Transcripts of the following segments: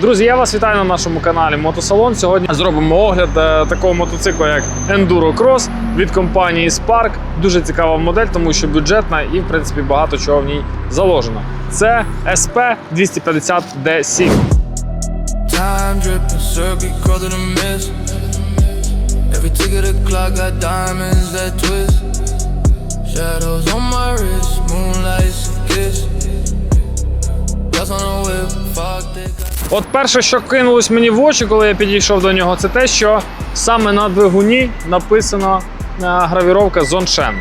Друзі, я вас вітаю на нашому каналі Мотосалон. Сьогодні зробимо огляд е, такого мотоциклу, як Enduro Cross від компанії Spark. Дуже цікава модель, тому що бюджетна і, в принципі, багато чого в ній заложено. Це SP 250 D7. Time dripping, circuit crawled to the mist. Every tick of the clock got diamonds that twist. Shadows on my wrist, moonlight's a kiss. От перше, що кинулось мені в очі, коли я підійшов до нього, це те, що саме на двигуні написано е, гравіровка Зоншен.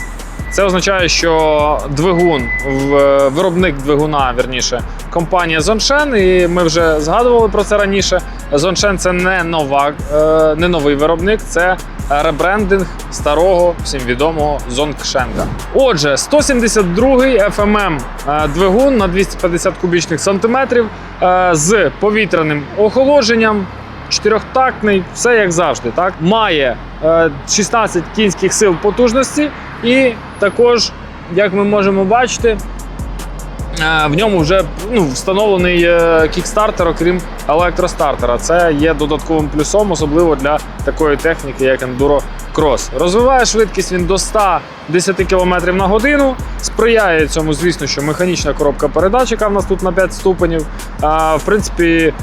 Це означає, що двигун, в- виробник двигуна, вірніше, компанія Зоншен, і ми вже згадували про це раніше. Зоншен це не нова, е, не новий виробник, це ребрендинг старого, всім відомого Зонгшенка. Отже, 172-й FMM е, двигун на 250 кубічних сантиметрів е, з повітряним охолодженням. Чотирьохтактний, все як завжди. Так має е, 16 кінських сил потужності, і також, як ми можемо бачити, е, в ньому вже ну, встановлений е, кікстартер, окрім електростартера. Це є додатковим плюсом, особливо для такої техніки, як Enduro Cross. Розвиває швидкість він до 110 км на годину. Сприяє цьому, звісно, що механічна коробка передач, яка в нас тут на 5 ступенів. В принципі,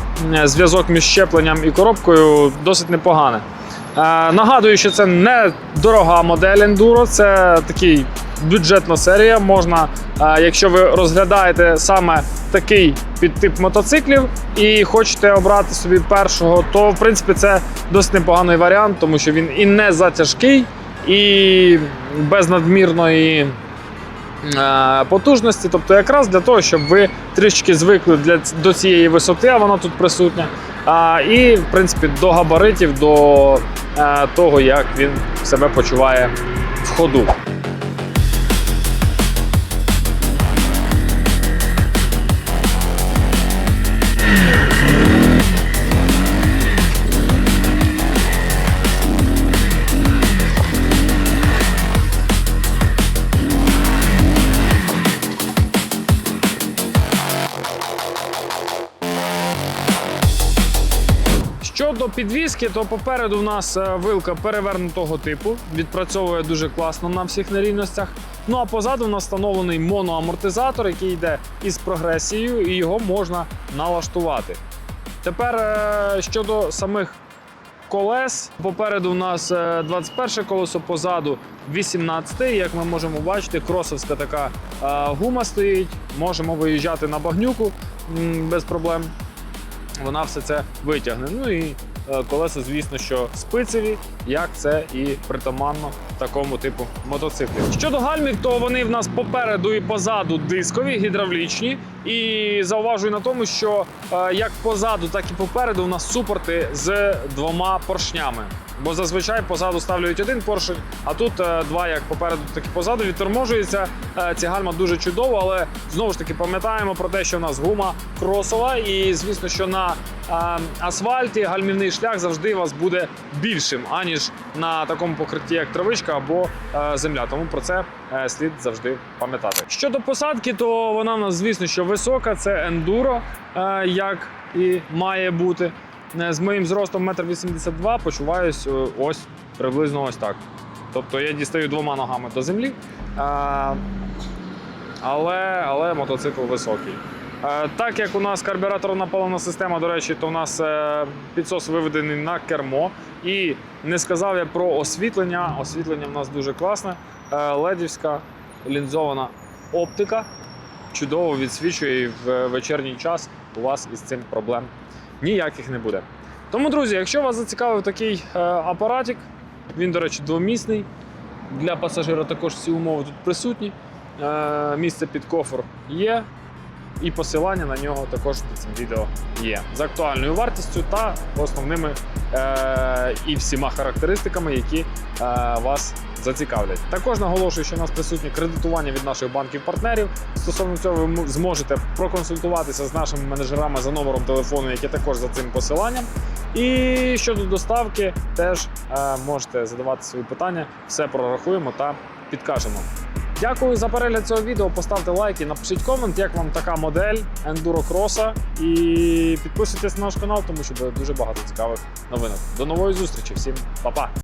зв'язок між щепленням і коробкою досить непоганий. Е, Нагадую, що це не дорога модель Enduro, це такий бюджетна серія. Можна, е, якщо ви розглядаєте саме такий підтип мотоциклів і хочете обрати собі першого, то в принципі це досить непоганий варіант, тому що він і не затяжкий, і без надмірної. е, Потужності, тобто якраз для того, щоб ви трішки звикли для, до цієї висоти, а вона тут присутня. А, і, в принципі, до габаритів, до того, як він себе почуває в ходу. Щодо підвіски, то попереду в нас е, вилка перевернутого типу, відпрацьовує дуже класно на всіх нерівностях. Ну а позаду в нас встановлений моноамортизатор, який йде із прогресією, і його можна налаштувати. Тепер е, щодо самих колес. Попереду у нас е, 21 колесо, позаду 18. Як ми можемо бачити, кросовська така е, гума стоїть. Можемо виїжджати на багнюку без проблем вона все це витягне. Ну і е, колеса, звісно, що спицеві, як це і притаманно такому типу мотоциклів. Щодо гальмів, то вони в нас попереду і позаду дискові, гідравлічні. І зауважую на тому, що е, як позаду, так і попереду у нас супорти з двома поршнями. Бо зазвичай позаду ставлюють один поршень, а тут е, два як попереду, так і позаду відторможується. Е, Ці гальма дуже чудово, але знову ж таки пам'ятаємо про те, що в нас гума кросова, і звісно, що на асфальті гальмівний шлях завжди у вас буде більшим, аніж на такому покритті, як травичка або земля. Тому про це слід завжди пам'ятати. Щодо посадки, то вона в нас, звісно, що висока, це ендуро, е, як і має бути. Е, З моїм зростом 1,82 м почуваюсь е, ось приблизно ось так. Тобто я дістаю двома ногами до землі, е, але, але мотоцикл високий. Так як у нас карбюраторна паливна система, до речі, то у нас підсос виведений на кермо. І не сказав я про освітлення. Освітлення в нас дуже класне. Ледівська лінзована оптика. Чудово відсвічує і в вечірній час у вас із цим проблем ніяких не буде. Тому, друзі, якщо вас зацікавив такий е, апаратик, він, до речі, двомісний. Для пасажира також всі умови тут присутні. Е, місце під кофр є, і посилання на нього також під цим відео є. З актуальною вартістю та основними е, і всіма характеристиками, які е, вас зацікавлять. Також наголошую, що у нас присутнє кредитування від наших банків-партнерів. Стосовно цього, ви зможете проконсультуватися з нашими менеджерами за номером телефону, який також за цим посиланням. І щодо доставки, теж е, можете задавати свої питання, все прорахуємо та підкажемо. Дякую за перегляд цього відео. Поставте лайк і напишіть комент, як вам така модель Enduro Cross. І підписуйтесь на наш канал, тому що буде дуже багато цікавих новинок. До нової зустрічі. Всім па-па!